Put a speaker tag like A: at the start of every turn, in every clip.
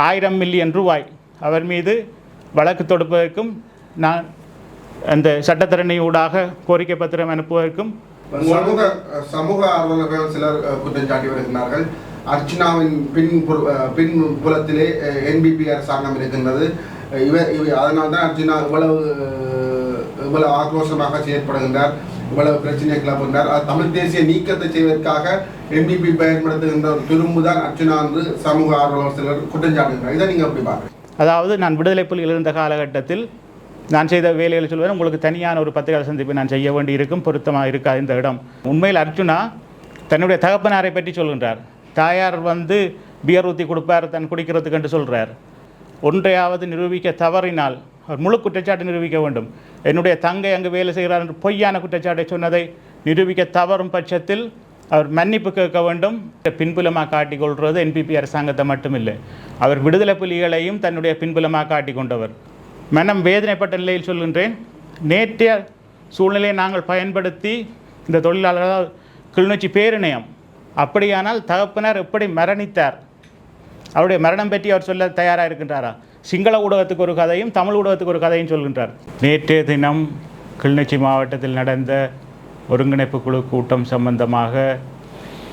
A: ஆயிரம் மில்லியன் ரூபாய் அவர் மீது வழக்கு தொடுப்பதற்கும் நான் அந்த சட்டத்தரணி ஊடாக கோரிக்கை பத்திரம் அனுப்புவதற்கும்
B: சமூக சமூக ஆர்வலர்கள் சிலர் குற்றம் சாட்டி வருகிறார்கள் அர்ச்சனாவின் பின் பின் புலத்திலே என்பிபி அரசாங்கம் இருக்கின்றது. இவர் அதனால்தான் அர்ச்சனா இவ்வளவு இவ்வளவு ஆக்ரோஷமாக செயற்படுகின்றார். இவ்வளவு பிரச்சனையை கிளப்புகின்றார் தமிழ் தேசிய நீக்கத்தை செய்வதற்காக என்பிபி பயன்படுத்துகின்ற ஒரு துரும்புதான் அர்ச்சுனா வந்து சமூக ஆர்வலர் சிலர் குற்றஞ்சாட்டுகிறார். இதை நீங்கள் எப்படி பாருங்க
A: அதாவது நான் விடுதலை புலிகள் இருந்த காலகட்டத்தில் நான் செய்த வேலைகளை சொல்வேன். உங்களுக்கு தனியான ஒரு பத்திரிகை சந்திப்பை நான் செய்ய வேண்டி இருக்கும். பொருத்தமாக இருக்காது இந்த இடம். உண்மையில் அர்ஜுனா தன்னுடைய தகப்பனாரை பற்றி சொல்கின்றார். தாயார் வந்து பியர் ஊற்றி கொடுப்பார் தன் குடிக்கிறதுக்கு என்று சொல்கிறார் ஒன்றையாவது நிரூபிக்க தவறினால் முழு குற்றச்சாட்டு நிரூபிக்க வேண்டும். என்னுடைய தங்கை அங்கு வேலை செய்கிறார் என்று பொய்யான குற்றச்சாட்டை சொன்னதை நிரூபிக்க தவறும் பட்சத்தில் அவர் மன்னிப்பு கேட்க வேண்டும். பின்புலமாக காட்டிக்கொள்வது என்பிபி அரசாங்கத்தை மட்டுமில்லை. அவர் விடுதலை புலிகளையும் தன்னுடைய பின்புலமாக காட்டிக் கொண்டவர் மனம் வேதனைப்பட்ட நிலையில் சொல்கின்றேன். நேற்றைய சூழ்நிலையை நாங்கள் பயன்படுத்தி இந்த தொழிலாளர்கள் கிளிநொச்சி பேரிணையம். அப்படியானால் தகப்பினர் எப்படி மரணித்தார்? அவருடைய மரணம் பற்றி அவர் சொல்ல தயாராக இருக்கின்றாரா? சிங்கள ஊடகத்துக்கு ஒரு கதையும் தமிழ் ஊடகத்துக்கு ஒரு கதையும் சொல்கின்றார். நேற்றைய தினம் கிளிநொச்சி மாவட்டத்தில் நடந்த ஒருங்கிணைப்பு குழு கூட்டம் சம்பந்தமாக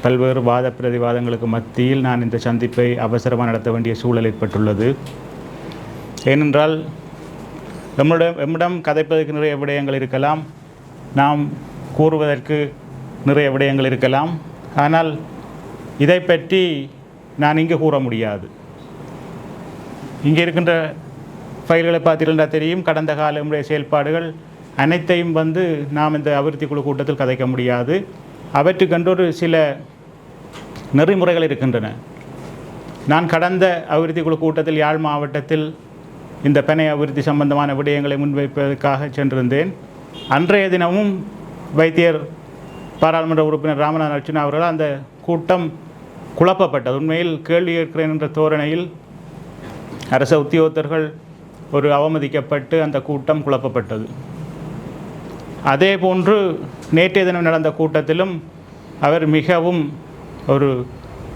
A: பல்வேறு வாத பிரதிவாதங்களுக்கு மத்தியில் நான் இந்த சந்திப்பை அவசரமாக நடத்த வேண்டிய சூழல் ஏற்பட்டுள்ளது. ஏனென்றால் நம்மிடம் எம்மிடம் கதைப்பதற்கு நிறைய விடயங்கள் இருக்கலாம். நாம் கூறுவதற்கு நிறைய விடயங்கள் இருக்கலாம். ஆனால் இதை பற்றி நான் இங்கு கூற முடியாது. இங்கே இருக்கின்ற ஃபைல்களை பார்த்தீங்கன்னா தெரியும். கடந்த கால நம்முடைய செயல்பாடுகள் அனைத்தையும் வந்து நாம் இந்த அபிவிருத்தி குழு கூட்டத்தில் கதைக்க முடியாது. அவற்றுக்கென்றொரு சில நெறிமுறைகள் இருக்கின்றன. நான் கடந்த அபிவிருத்தி குழு கூட்டத்தில் யாழ் மாவட்டத்தில் இந்த பெணை அபிவிருத்தி சம்பந்தமான விடயங்களை முன்வைப்பதற்காக சென்றிருந்தேன். அன்றைய தினமும் வைத்தியர் பாராளுமன்ற உறுப்பினர் ராமநாதன் அர்ச்சுனா அவர்கள் அந்த கூட்டம் குழப்பப்பட்டது. உண்மையில் கேள்வி கேட்கிறேன் என்ற தோரணையில் அரச உத்தியோகத்தர்கள் ஒரு அவமதிக்கப்பட்டு அந்த கூட்டம் குழப்பப்பட்டது. அதே போன்று நேற்றைய தினம் நடந்த கூட்டத்திலும் அவர் மிகவும் ஒரு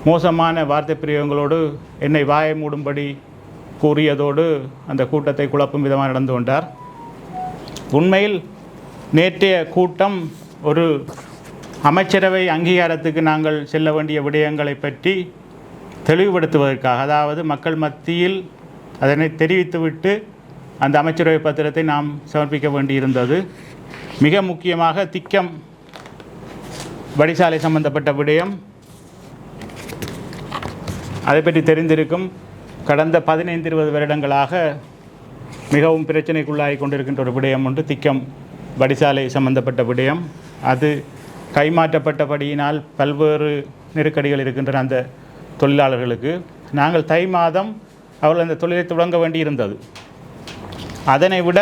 A: மோசமான வார்த்தை பிரியங்களோடு என்னை வாயை மூடும்படி கூறியதோடு அந்த கூட்டத்தை குழப்பும் விதமாக நடந்து கொண்டார். உண்மையில் நேற்றைய கூட்டம் ஒரு அமைச்சரவை அங்கீகாரத்துக்கு நாங்கள் செல்ல வேண்டிய விடயங்களை பற்றி தெளிவுபடுத்துவதற்காக அதாவது மக்கள் மத்தியில் அதனை தெரிவித்துவிட்டு அந்த அமைச்சரவை பத்திரத்தை நாம் சமர்ப்பிக்க வேண்டியிருந்தது. மிக முக்கியமாக திக்கம் வடிசாலை சம்பந்தப்பட்ட விடயம். அதை பற்றி தெரிந்திருக்கும் கடந்த பதினைந்து இருபது வருடங்களாக மிகவும் பிரச்சனைக்குள்ளாகி கொண்டிருக்கின்ற ஒரு விடயம் ஒன்று திக்கம் வடிசாலை சம்பந்தப்பட்ட விடயம். அது கைமாற்றப்பட்டபடியினால் பல்வேறு நெருக்கடிகள் இருக்கின்றன அந்த தொழிலாளர்களுக்கு. நாங்கள் தை மாதம் அவர்கள் அந்த தொழிலை தொடங்க வேண்டியிருந்தது. அதனை விட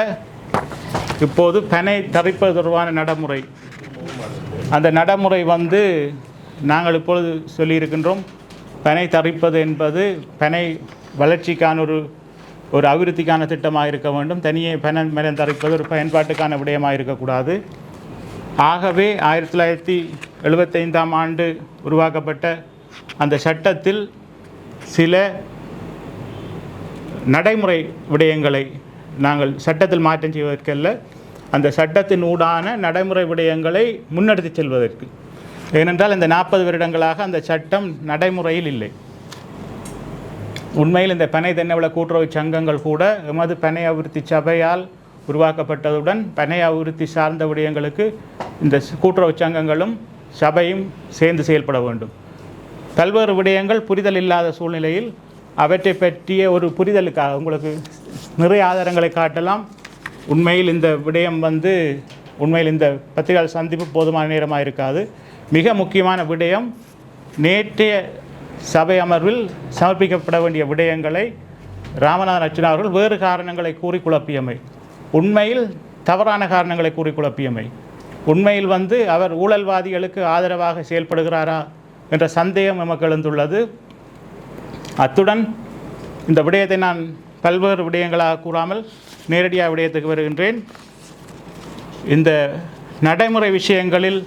A: இப்போது பனை தவிப்பது தொடர்பான நடைமுறை. அந்த நடைமுறை வந்து நாங்கள் இப்பொழுது சொல்லியிருக்கின்றோம் பனை தரிப்பது என்பது பனை வளர்ச்சிக்கான ஒரு ஒரு அபிவிருத்திக்கான திட்டமாக இருக்க வேண்டும். தனியே பனை மரம் தரிப்பது ஒரு பயன்பாட்டுக்கான விடயமாக இருக்கக்கூடாது. ஆகவே ஆயிரத்தி தொள்ளாயிரத்தி எழுபத்தைந்தாம் ஆண்டு உருவாக்கப்பட்ட அந்த சட்டத்தில் சில நடைமுறை விடயங்களை நாங்கள் சட்டத்தில் மாற்றம் செய்வதற்கல்ல அந்த சட்டத்தின் ஊடான நடைமுறை விடயங்களை முன்னெடுத்துச் செல்வதற்கு. ஏனென்றால் இந்த நாற்பது வருடங்களாக அந்த சட்டம் நடைமுறையில் இல்லை. உண்மையில் இந்த பனை தென்னவள கூட்டுறவு சங்கங்கள் கூட எமது பனை அபிவிருத்தி சபையால் உருவாக்கப்பட்டதுடன் பனை அபிவிருத்தி சார்ந்த விடயங்களுக்கு இந்த கூட்டுறவு சங்கங்களும் சபையும் சேர்ந்து செயல்பட வேண்டும். பல்வேறு விடயங்கள் புரிதல் இல்லாத சூழ்நிலையில் அவற்றை பற்றிய ஒரு புரிதலுக்காக உங்களுக்கு நிறைய ஆதாரங்களை காட்டலாம். உண்மையில் இந்த விடயம் வந்து உண்மையில் இந்த பத்திரிகையாளர் சந்திப்பு போதுமான நேரமாக இருக்காது. மிக முக்கியமான விடயம் நேற்றைய சபை அமர்வில் சமர்ப்பிக்கப்பட வேண்டிய விடயங்களை ராமநாதன் அர்ச்சனா அவர்கள் வேறு காரணங்களை கூறி குழப்பியமை. உண்மையில் தவறான காரணங்களை கூறி குழப்பியமை. உண்மையில் வந்து அவர் ஊழல்வாதிகளுக்கு ஆதரவாக செயல்படுகிறாரா என்ற சந்தேகம் நமக்கு எழுந்துள்ளது. அத்துடன் இந்த விடயத்தை நான் பல்வேறு விடயங்களாக கூறாமல் நேரடியாக விடயத்துக்கு வருகின்றேன். இந்த நடைமுறை விஷயங்களில்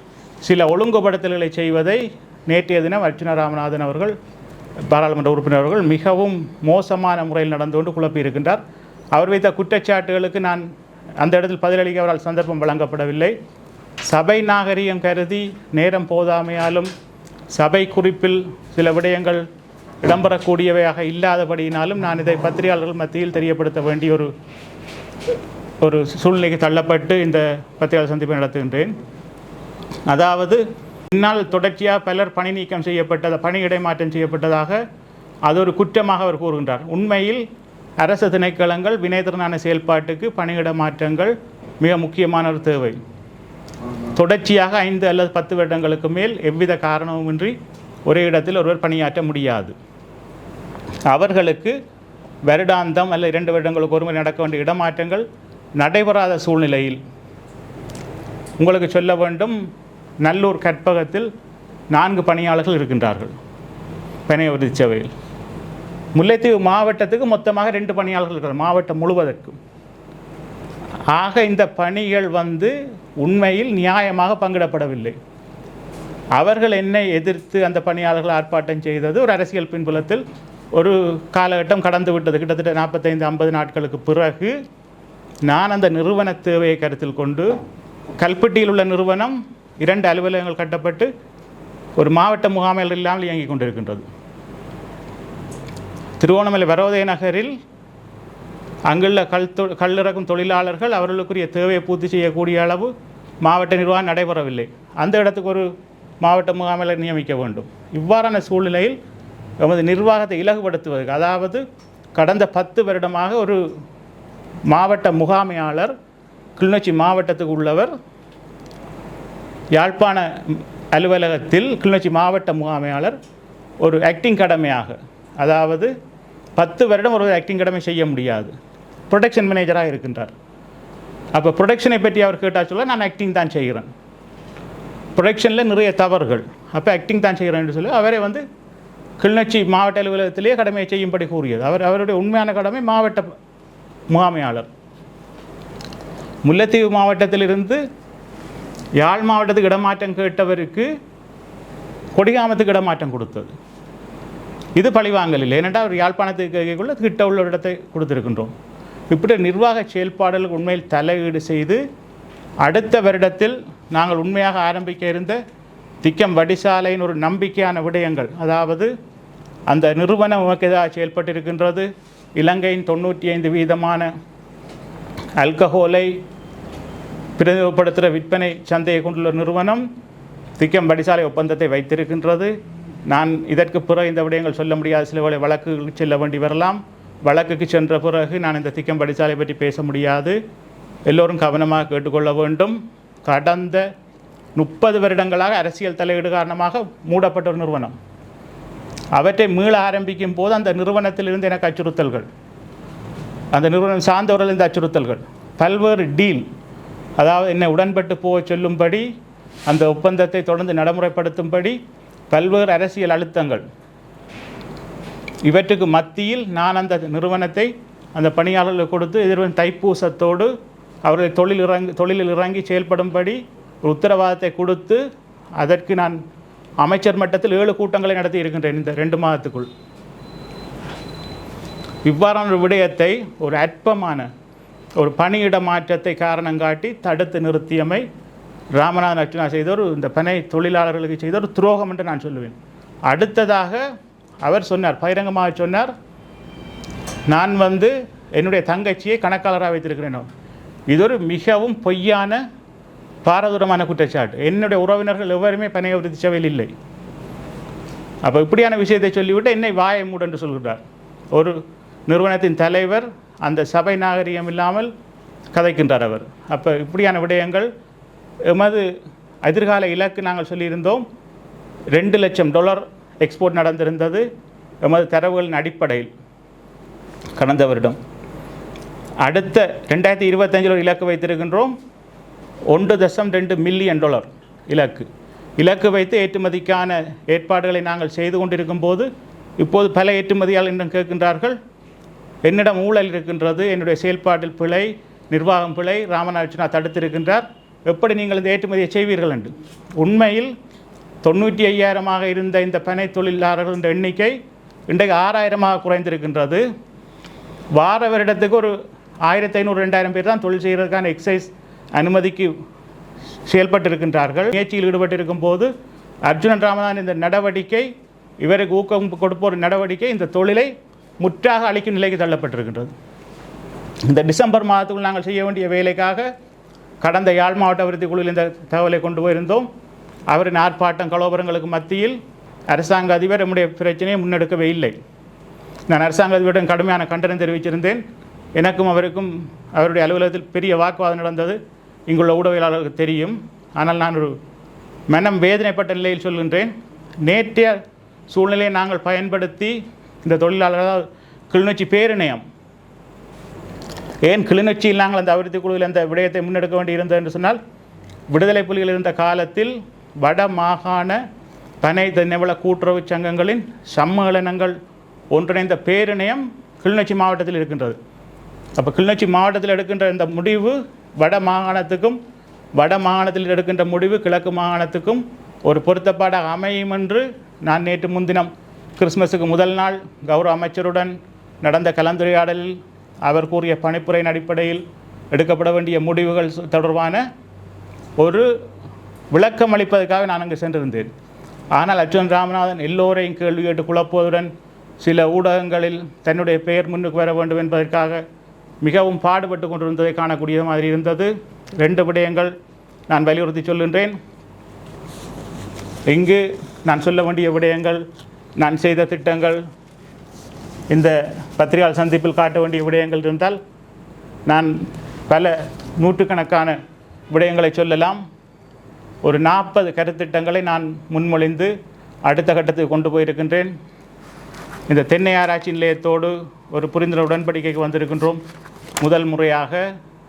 A: சில ஒழுங்குபடுத்தல்களை செய்வதை நேற்றைய தினம் அர்ச்சுனா ராமநாதன் அவர்கள் பாராளுமன்ற உறுப்பினர்கள் மிகவும் மோசமான முறையில் நடந்து கொண்டு குழப்பி இருக்கின்றார். அவர் வைத்த குற்றச்சாட்டுகளுக்கு நான் அந்த இடத்தில் பதிலளிக்க அவரால் சந்தர்ப்பம் வழங்கப்படவில்லை. சபை நாகரிகம் கருதி நேரம் போதாமையாலும் சபை குறிப்பில் சில விடயங்கள் இடம்பெறக்கூடியவையாக இல்லாதபடியினாலும் நான் இதை பத்திரிகையாளர்கள் மத்தியில் தெரியப்படுத்த வேண்டிய ஒரு ஒரு சூழ்நிலைக்கு தள்ளப்பட்டு இந்த பத்திரிகையாளர் சந்திப்பை நடத்துகின்றேன். அதாவது பின்னால் தொடர்ச்சியாக பலர் பணி நீக்கம் செய்யப்பட்டது பணி இடைமாற்றம் செய்யப்பட்டதாக அது ஒரு குற்றமாக அவர் கூறுகின்றார். உண்மையில் அரசு திணைக்களங்கள் வினைத்திறனான செயல்பாட்டுக்கு பணியிட மாற்றங்கள் மிக முக்கியமான ஒரு தேவை. தொடர்ச்சியாக ஐந்து அல்லது பத்து வருடங்களுக்கு மேல் எவ்வித காரணமுமின்றி ஒரே இடத்தில் ஒருவர் பணியாற்ற முடியாது. அவர்களுக்கு வருடாந்தம் அல்ல இரண்டு வருடங்களுக்கு ஒருமுறை நடக்க வேண்டிய இடமாற்றங்கள் நடைபெறாத சூழ்நிலையில் உங்களுக்கு சொல்ல வேண்டும் நல்லூர் கற்பகத்தில் நான்கு பணியாளர்கள் இருக்கின்றார்கள் பனையவதி சேவையில். முல்லைத்தீவு மாவட்டத்துக்கு மொத்தமாக ரெண்டு பணியாளர்கள் இருக்கிறார் மாவட்டம் முழுவதற்கும். ஆக இந்த பணிகள் வந்து உண்மையில் நியாயமாக பங்கிடப்படவில்லை. அவர்கள் என்னை எதிர்த்து அந்த பணியாளர்கள் ஆர்ப்பாட்டம் செய்தது ஒரு அரசியல் பின்புலத்தில் ஒரு காலகட்டம் கடந்து விட்டது. கிட்டத்தட்ட நாற்பத்தைந்து ஐம்பது நாட்களுக்கு பிறகு நான் அந்த நிறுவன தேவையை கருத்தில் கொண்டு கல்பட்டியில் உள்ள நிறுவனம் இரண்டு அலுவலகங்கள் கட்டப்பட்டு ஒரு மாவட்ட முகாமைகள் இல்லாமல் இயங்கிக் கொண்டிருக்கின்றது. திருவோணமலை வரோதய நகரில் அங்குள்ள கல் தொ கல்லிறக்கும் தொழிலாளர்கள் அவர்களுக்குரிய தேவையை பூர்த்தி செய்யக்கூடிய அளவு மாவட்ட நிர்வாகம் நடைபெறவில்லை. அந்த இடத்துக்கு ஒரு மாவட்ட முகாமையாளர் நியமிக்க வேண்டும். இவ்வாறான சூழ்நிலையில் எமது நிர்வாகத்தை இலகுபடுத்துவதற்கு அதாவது கடந்த பத்து வருடமாக ஒரு மாவட்ட முகாமையாளர் கிளிநொச்சி மாவட்டத்துக்கு உள்ளவர் யாழ்ப்பாண அலுவலகத்தில் கிளிநொச்சி மாவட்ட முகாமையாளர் ஒரு ஆக்டிங் கடமையாக அதாவது பத்து வருடம் ஒரு ஆக்டிங் கடமை செய்ய முடியாது. ப்ரொடெக்ஷன் மேனேஜராக இருக்கின்றார். அப்போ ப்ரொடெக்ஷனை பற்றி அவர் கேட்டால் சொல்ல நான் ஆக்டிங் தான் செய்கிறேன். ப்ரொடெக்ஷனில் நிறைய தவறுகள். அப்போ ஆக்டிங் தான் செய்கிறேன்னு சொல்லி அவரே வந்து கிளிநொச்சி மாவட்ட அலுவலகத்திலேயே கடமையை செய்யும்படி கூறியது. அவர் அவருடைய உண்மையான கடமை மாவட்ட முகாமையாளர். முல்லைத்தீவு மாவட்டத்திலிருந்து யாழ் மாவட்டத்துக்கு இடமாற்றம் கேட்டவருக்கு கொடிகாமத்துக்கு இடமாற்றம் கொடுத்தது. இது பழிவாங்கல் இல்லை ஏனென்றால் அவர் யாழ்ப்பாணத்துக்கு கேட்கக்குள்ள கிட்ட உள்ள இடத்தை கொடுத்துருக்கின்றோம். இப்படி நிர்வாக செயல்பாடுகளுக்கு உண்மையில் தலையீடு செய்து அடுத்த வருடத்தில் நாங்கள் உண்மையாக ஆரம்பிக்க இருந்த திக்கம் வடிசாலைன்னு ஒரு நம்பிக்கையான விடயங்கள். அதாவது அந்த நிறுவனம் உமக்கு செயல்பட்டிருக்கின்றது இலங்கையின் தொண்ணூற்றி ஐந்து வீதமான அல்கஹோலை பிரதிநிதிப்படுத்துகிற விற்பனை சந்தையை கொண்டுள்ள நிறுவனம் திக்கம் வடிசாலை ஒப்பந்தத்தை வைத்திருக்கின்றது. நான் இதற்கு பிறகு இந்த விடயங்கள் சொல்ல முடியாத. சில வேளை வழக்குகளுக்கு செல்ல வேண்டி வரலாம். வழக்குக்கு சென்ற பிறகு நான் இந்த திக்கம் வடிசாலை பற்றி பேச முடியாது. எல்லோரும் கவனமாக கேட்டுக்கொள்ள வேண்டும். கடந்த முப்பது வருடங்களாக அரசியல் தலையீடு காரணமாக மூடப்பட்ட ஒரு நிறுவனம். அவற்றை மீள ஆரம்பிக்கும் போது அந்த நிறுவனத்திலிருந்து எனக்கு அச்சுறுத்தல்கள். அந்த நிறுவனம் சார்ந்தவர்கள் இந்த அச்சுறுத்தல்கள். பல்வேறு டீல். அதாவது என்னை உடன்பட்டு போக சொல்லும்படி அந்த ஒப்பந்தத்தை தொடர்ந்து நடைமுறைப்படுத்தும்படி பல்வேறு அரசியல் அழுத்தங்கள். இவற்றுக்கு மத்தியில் நான் அந்த நிறுவனத்தை அந்த பணியாளர்களுக்கு கொடுத்து எதிர்வன் தைப்பூசத்தோடு அவர்களை தொழில் இறங்கி தொழிலில் இறங்கி செயல்படும்படி உத்தரவாதத்தை கொடுத்து அதற்கு நான் அமைச்சர் மட்டத்தில் ஏழு கூட்டங்களை நடத்தி இருக்கின்றேன் இந்த ரெண்டு மாதத்துக்குள். இவ்வாறான ஒரு விடயத்தை ஒரு அற்பமான ஒரு பணியிட மாற்றத்தை காரணம் காட்டி தடுத்து நிறுத்தியமை ராமநாதன் அர்ச்சனா செய்த ஒரு இந்த பனை தொழிலாளர்களுக்கு செய்த ஒரு துரோகம் என்று நான் சொல்லுவேன். அடுத்ததாக அவர் சொன்னார் பகிரங்கமாக சொன்னார் நான் வந்து என்னுடைய தங்கச்சியை கணக்காளராக வைத்திருக்கிறேன். இது ஒரு மிகவும் பொய்யான பாரதூரமான குற்றச்சாட்டு. என்னுடைய உறவினர்கள் எவருமே பனைய விருத்தி இல்லை. அப்போ இப்படியான விஷயத்தை சொல்லிவிட்டு என்னை வாயை மூடு என்று சொல்கிறார். ஒரு நிறுவனத்தின் தலைவர் அந்த சபை நாகரிகம் இல்லாமல் கதைக்கின்றார் அவர். அப்போ இப்படியான விடயங்கள் எமது எதிர்கால இலக்கு நாங்கள் சொல்லியிருந்தோம். ரெண்டு லட்சம் டாலர் எக்ஸ்போர்ட் நடந்திருந்தது எமது தரவுகளின் அடிப்படையில் கடந்த வருடம். அடுத்த ரெண்டாயிரத்தி இருபத்தஞ்சில் ஒரு இலக்கு வைத்திருக்கின்றோம். ஒன்று தசம் ரெண்டு மில்லியன் டாலர் இலக்கு. இலக்கு வைத்து ஏற்றுமதிக்கான ஏற்பாடுகளை நாங்கள் செய்து கொண்டிருக்கும் போது இப்போது பல ஏற்றுமதியால் இன்னும் கேட்கின்றார்கள். என்னிடம் ஊழல் இருக்கின்றது என்னுடைய செயல்பாட்டில் பிழை நிர்வாகம் பிழை ராமநாதனா தடுத்திருக்கின்றார். எப்படி நீங்கள் இந்த ஏற்றுமதியை செய்வீர்கள் என்று? உண்மையில் தொண்ணூற்றி ஐயாயிரமாக இருந்த இந்த பனை தொழிலாளர்கள் எண்ணிக்கை இன்றைக்கு ஆறாயிரமாக குறைந்திருக்கின்றது. வார வருடத்துக்கு ஒரு ஆயிரத்தி ஐநூறு ரெண்டாயிரம் பேர் தான் தொழில் செய்கிறதுக்கான எக்ஸைஸ் அனுமதிக்கு செயல்பட்டிருக்கின்றார்கள். முயற்சியில் ஈடுபட்டிருக்கும் போது அர்ஜுனன் ராமதான் இந்த நடவடிக்கை இவருக்கு ஊக்கம் கொடுப்போர் நடவடிக்கை இந்த தொழிலை முற்றாக அளிக்கும் நிலைக்கு தள்ளப்பட்டிருக்கின்றது. இந்த டிசம்பர் மாதத்துக்குள் நாங்கள் செய்ய வேண்டிய வேலைக்காக கடந்த யாழ் மாவட்ட அபிவிருத்தி குழுவில் இந்த தகவலை கொண்டு போயிருந்தோம். அவரின் ஆர்ப்பாட்டம் கலோபரங்களுக்கு மத்தியில் அரசாங்க அதிபர் நம்முடைய பிரச்சனையை முன்னெடுக்கவே இல்லை. நான் அரசாங்க அதிபரிடம் கடுமையான கண்டனம் தெரிவிச்சிருந்தேன் எனக்கும் அவருக்கும் அவருடைய அலுவலகத்தில் பெரிய வாக்குவாதம் நடந்தது. இங்குள்ள ஊடகவியலாளர்களுக்கு தெரியும். ஆனால் நான் ஒரு மனம் வேதனைப்பட்ட நிலையில் சொல்கின்றேன். நேற்றைய சூழ்நிலையை நாங்கள் பயன்படுத்தி இந்த தொழிலாளர்கள் கிளிநொச்சி பேரிணையம். ஏன் கிளிநொச்சியில் நாங்கள் அந்த அபிவிருத்தி குழுவில் அந்த விடயத்தை முன்னெடுக்க வேண்டி இருந்தது என்று சொன்னால் விடுதலை புலிகள் இருந்த காலத்தில் வட மாகாண பனை தென்னவள கூட்டுறவு சங்கங்களின் சம்மேளனங்கள் ஒன்றிணைந்த பேரிணையம் கிளிநொச்சி மாவட்டத்தில் இருக்கின்றது. அப்போ கிளிநொச்சி மாவட்டத்தில் எடுக்கின்ற இந்த முடிவு வட மாகாணத்துக்கும் வட மாகாணத்தில் எடுக்கின்ற முடிவு கிழக்கு மாகாணத்துக்கும் ஒரு பொருத்தப்பாடாக அமையும் என்று நான் நேற்று முன்தினம் கிறிஸ்மஸுக்கு முதல் நாள் கௌரவ அமைச்சருடன் நடந்த கலந்துரையாடலில் அவர் கூறிய பணிப்புரையின் அடிப்படையில் எடுக்கப்பட வேண்டிய முடிவுகள் தொடர்பான ஒரு விளக்கம் அளிப்பதற்காக நான் அங்கு சென்றிருந்தேன். ஆனால் அர்ஜுன் ராமநாதன் எல்லோரையும் கேள்வி கேட்டு குழப்புவதுடன் சில ஊடகங்களில் தன்னுடைய பெயர் முன்னுக்கு வர வேண்டும் என்பதற்காக மிகவும் பாடுபட்டு கொண்டிருந்ததை காணக்கூடிய மாதிரி இருந்தது. ரெண்டு விடயங்கள் நான் வலியுறுத்தி சொல்கின்றேன் இங்கு நான் சொல்ல வேண்டிய விடயங்கள் நான் செய்த திட்டங்கள் இந்த பத்திரிகையாளர் சந்திப்பில் காட்ட வேண்டிய விடயங்கள் இருந்தால் நான் பல நூற்றுக்கணக்கான விடயங்களை சொல்லலாம். ஒரு நாற்பது கருத்திட்டங்களை நான் முன்மொழிந்து அடுத்த கட்டத்துக்கு கொண்டு போயிருக்கின்றேன். இந்த தென்னை ஆராய்ச்சி நிலையத்தோடு ஒரு புரிந்துணர்வு உடன்படிக்கைக்கு வந்திருக்கின்றோம். முதல் முறையாக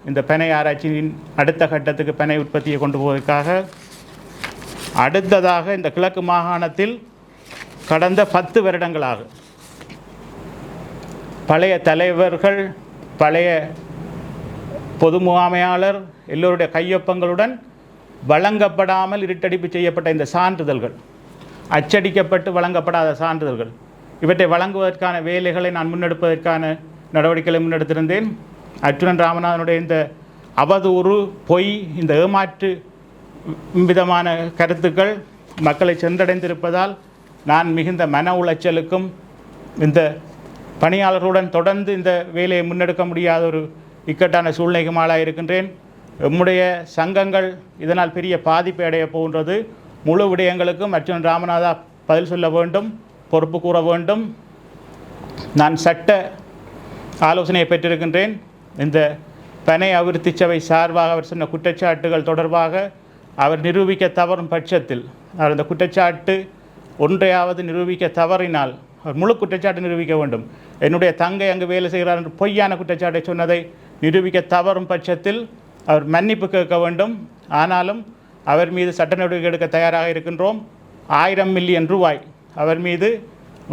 A: இந்த பெனை ஆராய்ச்சியின் அடுத்த கட்டத்துக்கு பெனை உற்பத்தியை கொண்டு போவதற்காக அடுத்ததாக இந்த கிழக்கு மாகாணத்தில் கடந்த பத்து வருடங்களாக பழைய தலைவர்கள் பழைய பொது முகாமையாளர் எல்லோருடைய கையொப்பங்களுடன் வழங்கப்படாமல் இருட்டடிப்பு செய்யப்பட்ட இந்த சான்றிதழ்கள் அச்சடிக்கப்பட்டு வழங்கப்படாத சான்றிதழ்கள் இவற்றை வழங்குவதற்கான வேலைகளை நான் முன்னெடுப்பதற்கான நடவடிக்கைகளை முன்னெடுத்திருந்தேன். அர்ஜுனன் ராமநாதனுடைய இந்த அவதூறு பொய் இந்த ஏமாற்று விதமான கருத்துக்கள் மக்களை சென்றடைந்திருப்பதால் நான் மிகுந்த மன உளைச்சலுக்கும் இந்த பணியாளர்களுடன் தொடர்ந்து இந்த வேலையை முன்னெடுக்க முடியாத ஒரு இக்கட்டான சூழ்நிலைக்கும் ஆளாக இருக்கின்றேன். எம்முடைய சங்கங்கள் இதனால் பெரிய பாதிப்பை அடைய போகின்றது. முழு விடயங்களுக்கும் அர்ஜுன் ராமநாதா பதில் சொல்ல வேண்டும். பொறுப்பு கூற வேண்டும். நான் சட்ட ஆலோசனையை பெற்றிருக்கின்றேன். இந்த பனை அபிவிருத்தி சபை சார்பாக அவர் சொன்ன குற்றச்சாட்டுகள் தொடர்பாக அவர் நிரூபிக்க தவறும் பட்சத்தில் அவர் அந்த குற்றச்சாட்டு ஒன்றையாவது நிரூபிக்க தவறினால் அவர் முழு குற்றச்சாட்டு நிரூபிக்க வேண்டும். என்னுடைய தங்கை அங்கு வேலை செய்கிறார் என்று பொய்யான குற்றச்சாட்டை சொன்னதை நிரூபிக்க தவறும் பட்சத்தில் அவர் மன்னிப்பு கேட்க வேண்டும். ஆனாலும் அவர் மீது சட்ட நடவடிக்கை எடுக்க தயாராக இருக்கின்றோம். ஆயிரம் மில்லியன் ரூபாய் அவர் மீது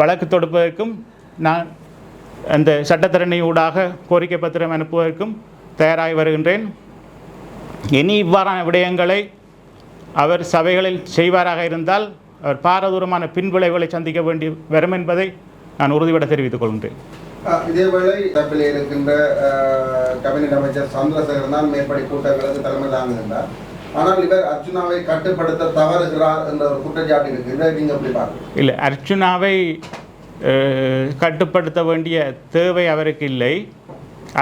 A: வழக்கு தொடுப்பதற்கும் நான் அந்த சட்டத்தரணி ஊடாக கோரிக்கை பத்திரம் அனுப்புவதற்கும் தயாராகி வருகின்றேன். இனி இவ்வாறான விடயங்களை அவர் சபைகளில் செய்வாராக இருந்தால் அவர் பாரதூரமான பின்விளைவுகளை சந்திக்க வேண்டி வரும் என்பதை நான் உறுதிபட தெரிவித்துக் கொள்கின்றேன்.
B: இதேவேளை தப்பில் இருக்கின்ற கபினட் அமைச்சர் சந்திரசேகர் தான் மேற்படி கூட்டங்களுக்கு தலைமை தாங்குகின்றார் ஆனால் இவர் அர்ஜுனாவை கட்டுப்படுத்த தவறுகிறார் என்ற ஒரு குற்றச்சாட்டு இருக்கு இதை நீங்க எப்படி பார்க்குறீங்க?
A: இல்லை அர்ஜுனாவை கட்டுப்படுத்த வேண்டிய தேவை அவருக்கு இல்லை.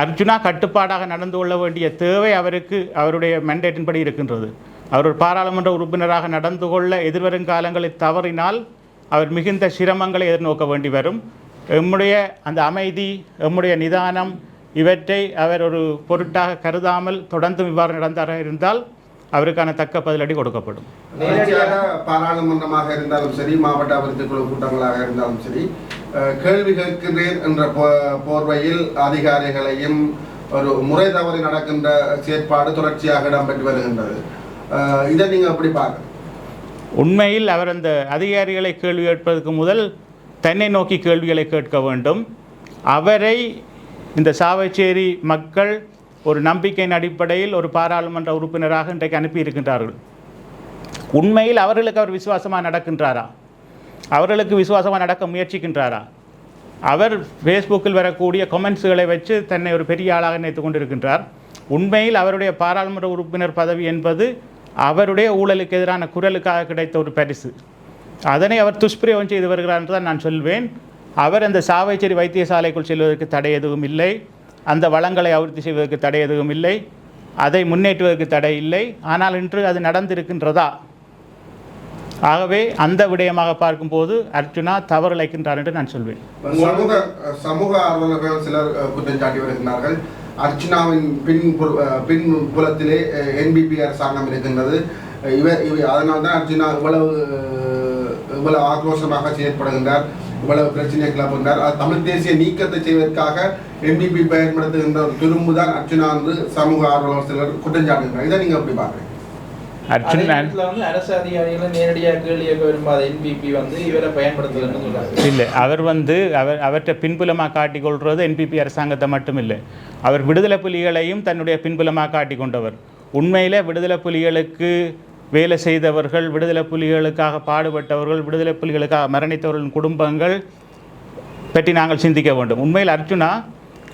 A: அர்ஜுனா கட்டுப்பாடாக நடந்து கொள்ள வேண்டிய தேவை அவருக்கு அவருடைய மெண்டேட்டின் படி இருக்கின்றது. அவர் ஒரு பாராளுமன்ற உறுப்பினராக நடந்து கொள்ள எதிர்வரும் காலங்களில் தவறினால் அவர் மிகுந்த சிரமங்களை எதிர்நோக்க வேண்டி வரும். எம்முடைய அந்த அமைதி எம்முடைய நிதானம் இவற்றை அவர் ஒரு பொருட்டாக கருதாமல் தொடர்ந்து இவ்வாறு நடந்தாராக இருந்தால் அவருக்கான தக்க பதிலடி கொடுக்கப்படும்.
B: நேரடியாக பாராளுமன்றமாக இருந்தாலும் சரி மாவட்ட அபிவிருத்தி குழு கூட்டங்களாக இருந்தாலும் சரி கேள்வி கேட்கிறேன் என்ற போர்வையில் அதிகாரிகளையும் ஒரு முறை தவறி நடக்கின்ற செயற்பாடு தொடர்ச்சியாக இடம்பெற்று வருகின்றது. இதை நீங்க எப்படி பார்க்க?
A: உண்மையில் அவர் அந்த அதிகாரிகளை கேள்வி கேட்பதற்கு முதல் தன்னை நோக்கி கேள்விகளை கேட்க வேண்டும். அவரை இந்த சாவச்சேரி மக்கள் ஒரு நம்பிக்கையின் அடிப்படையில் ஒரு பாராளுமன்ற உறுப்பினராக இன்றைக்கு அனுப்பியிருக்கின்றார்கள். உண்மையில் அவர்களுக்கு அவர் விசுவாசமாக நடக்கின்றாரா? அவர்களுக்கு விசுவாசமாக நடக்க முயற்சிக்கின்றாரா? அவர் ஃபேஸ்புக்கில் வரக்கூடிய கமெண்ட்ஸுகளை வச்சு தன்னை ஒரு பெரிய ஆளாக நினைத்து கொண்டிருக்கின்றார். உண்மையில் அவருடைய பாராளுமன்ற உறுப்பினர் பதவி என்பது அவருடைய ஊழலுக்கு எதிரான குரலுக்காக கிடைத்த ஒரு பரிசு. அதனை அவர் துஷ்பிரயோகம் செய்து வருகிறார் என்று தான் நான் சொல்வேன். அவர் அந்த சாவைச்சேரி வைத்தியசாலைக்குள் செல்வதற்கு தடை எதுவும் இல்லை. அந்த வளங்களை அபிவிருத்தி செய்வதற்கு தடை எதுவும் இல்லை. அதை முன்னேற்றுவதற்கு தடை இல்லை. ஆனால் இன்று அது நடந்திருக்கின்றதா? ஆகவே அந்த விடயமாக பார்க்கும்போது அர்ஜுனா தவறிழைக்கின்றார் என்று நான் சொல்வேன்.
B: சமூக சமூக ஆர்வலர்கள் சிலர் குற்றம் சாட்டி வருகிறார்கள் அர்ச்சனாவின் பின் அஹ், பின் புலத்திலே என்பிபி அரசாங்கம் இருக்கின்றது. இவர் இவ இவ தான் அர்ஜுனா இவ்வளவு இவ்வளவு ஆக்ரோஷமாக செயற்படுகின்றார். இவ்வளவு பிரச்சனையை கிளப்புகின்றார் அது தமிழ் தேசிய நீக்கத்தை செய்வதற்காக என்பிபி பயன்படுத்துகின்ற ஒரு துரும்பு தான் அர்ச்சனா என்று சமூக ஆர்வலர் சிலர் குற்றம் சாட்டுகின்றனர் இதை நீங்க எப்படி
C: வந்து வந்து சொல்றாங்க.
A: இல்லை அவர் வந்து அவர் அவற்றை பின்புலமாக காட்டிக்கொள்வது என்பிபி அரசாங்கத்தை மட்டும் இல்லை அவர் விடுதலை புலிகளையும் தன்னுடைய பின்புலமாக காட்டிக் கொண்டவர் உண்மையிலே விடுதலை புலிகளுக்கு வேலை செய்தவர்கள் விடுதலை புலிகளுக்காக பாடுபட்டவர்கள் விடுதலை புலிகளுக்காக மரணித்தவர்களின் குடும்பங்கள் பற்றி நாங்கள் சிந்திக்க வேண்டும். உண்மையில் அர்ஜுனா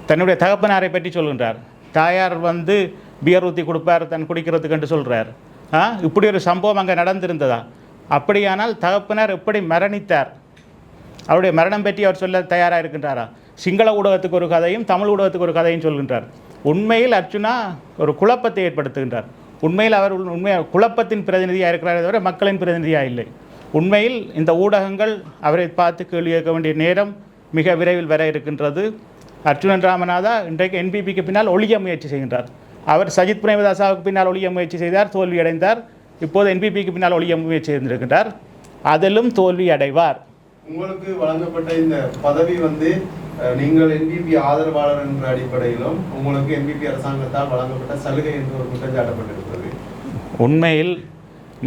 A: தன்னுடைய தகப்பனாரை பற்றி சொல்கின்றார். தாயார் வந்து பியர் ஊற்றி கொடுப்பார் தன் குடிக்கிறதுக்கு என்று சொல்கிறார் ஆ? இப்படி ஒரு சம்பவம் அங்கே நடந்திருந்ததா? அப்படியானால் தகப்பனார் எப்படி மரணித்தார்? அவருடைய மரணம் பற்றி அவர் சொல்ல தயாராக இருக்கின்றாரா? சிங்கள ஊடகத்துக்கு ஒரு கதையும் தமிழ் ஊடகத்துக்கு ஒரு கதையும் சொல்கின்றார். உண்மையில் அர்ஜுனா ஒரு குழப்பத்தை ஏற்படுத்துகின்றார். உண்மையில் அவர் உண்மையாக குழப்பத்தின் பிரதிநிதியாக இருக்கிறாரே தவிர மக்களின் பிரதிநிதியாக இல்லை. உண்மையில் இந்த ஊடகங்கள் அவரை பார்த்து கேள்வி கேட்க வேண்டிய நேரம் மிக விரைவில் வர இருக்கின்றது. அர்ஜுனன் ராமநாதா இன்றைக்கு என்பிபிக்கு பின்னால் ஒழிய முயற்சி செய்கின்றார். அவர் சஜித் பிரேமதாசாவுக்கு பின்னால் ஒழிய முயற்சி செய்தார் தோல்வியடைந்தார் இப்போது என்பிபிக்கு பின்னால் ஒழிய முயற்சி செய்திருக்கின்றார். அதிலும் தோல்வி அடைவார்.
D: உங்களுக்கு வழங்கப்பட்ட இந்த பதவி வந்து நீங்கள் என்பிபி ஆதரவாளர் என்ற அடிப்படையிலும் உங்களுக்கு என்பிபி அரசாங்கத்தால் வழங்கப்பட்ட சலுகை என்று ஒரு குற்றஞ்சாட்டப்பட்டிருக்கு
A: உண்மையில்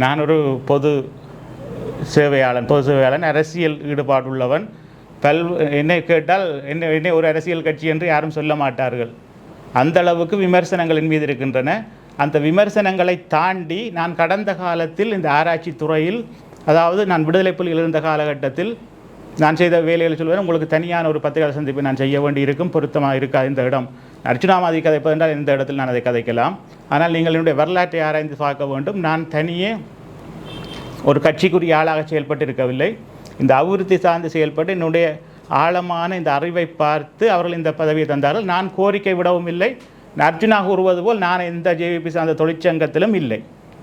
A: நான் ஒரு பொது சேவையாளன் பொது சேவையாளன் அரசியல் ஈடுபாடுள்ளவன் பல் என்னை கேட்டால் என்ன என்னை ஒரு அரசியல் கட்சி என்று யாரும் சொல்ல மாட்டார்கள். அந்த அளவுக்கு விமர்சனங்களின் மீது இருக்கின்றன. அந்த விமர்சனங்களை தாண்டி நான் கடந்த காலத்தில் இந்த ஆராய்ச்சி துறையில் அதாவது நான் விடுதலை புலிகள் இருந்த காலகட்டத்தில் நான் செய்த வேலைகளை சொல்வேன். உங்களுக்கு தனியான ஒரு பத்திரிகை சந்திப்பை நான் செய்ய வேண்டி இருக்கும் பொருத்தமாக இருக்காது இந்த இடம். அர்ச்சுனாமாதி கதைப்பதென்றால் இந்த இடத்தில் நான் அதை கதைக்கலாம். ஆனால் நீங்கள் என்னுடைய வரலாற்றை ஆராய்ந்து பார்க்க வேண்டும். நான் தனியே ஒரு கட்சிக்குரிய ஆளாக செயல்பட்டு இருக்கவில்லை இந்த அபிவிருத்தி சார்ந்து செயல்பட்டு என்னுடைய ஆழமான இந்த அறிவை பார்த்து அவர்கள் இந்த பதவியை தந்தார்கள். நான் கோரிக்கை விடவும் இல்லை. அர்ஜுனா கூறுவது போல் நான் எந்த ஜேவிபி சார்ந்த தொழிற்சங்கத்திலும் இல்லை.